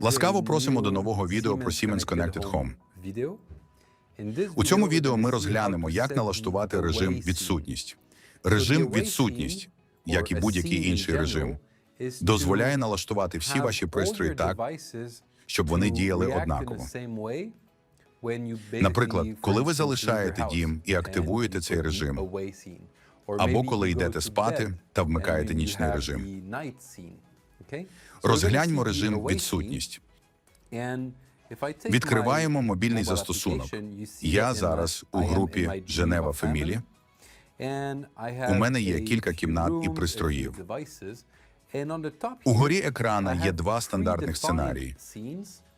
Ласкаво просимо до нового відео про Siemens Connected Home. У цьому відео ми розглянемо, як налаштувати режим відсутність. Режим відсутність, як і будь-який інший режим, дозволяє налаштувати всі ваші пристрої так, щоб вони діяли однаково. Наприклад, коли ви залишаєте дім і активуєте цей режим, або коли йдете спати та вмикаєте нічний режим. Розгляньмо режим відсутність. Відкриваємо мобільний застосунок. Я зараз у групі Женева Фемілі. У мене є кілька кімнат і пристроїв. Угорі екрана є два стандартних сценарії: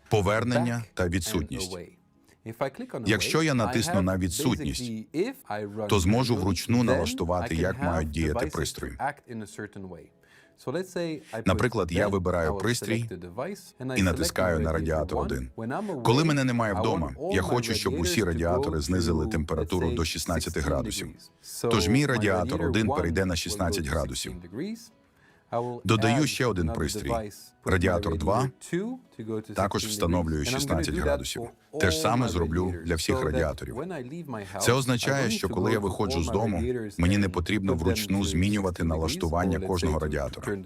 повернення та відсутність. Якщо я натисну на відсутність, то зможу вручну налаштувати, як мають діяти пристрої. Наприклад, я вибираю пристрій і натискаю на радіатор 1. Коли мене немає вдома, я хочу, щоб усі радіатори знизили температуру до 16 градусів. Тож мій радіатор 1 перейде на 16 градусів. Додаю ще один пристрій. Радіатор 2 Також встановлюю 16 градусів. Те ж саме зроблю для всіх радіаторів. Це означає, що коли я виходжу з дому, мені не потрібно вручну змінювати налаштування кожного радіатора.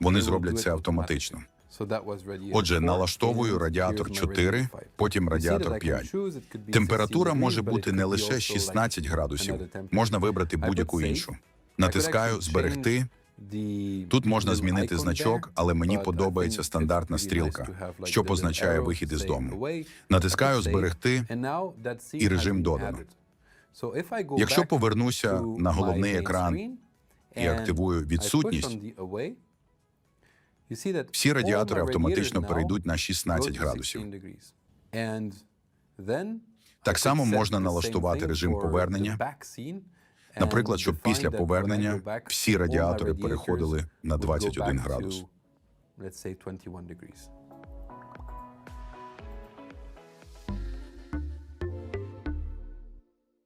Вони зроблять це автоматично. Отже, налаштовую радіатор 4, потім радіатор 5. Температура може бути не лише 16 градусів, можна вибрати будь-яку іншу. Натискаю Зберегти. Тут можна змінити значок, але мені подобається стандартна стрілка, що позначає вихід із дому. Натискаю Зберегти, і режим додано. Якщо повернуся на головний екран і активую відсутність, всі радіатори автоматично перейдуть на 16 градусів. Так само можна налаштувати режим повернення, Наприклад, щоб після повернення всі радіатори переходили на 21 градус.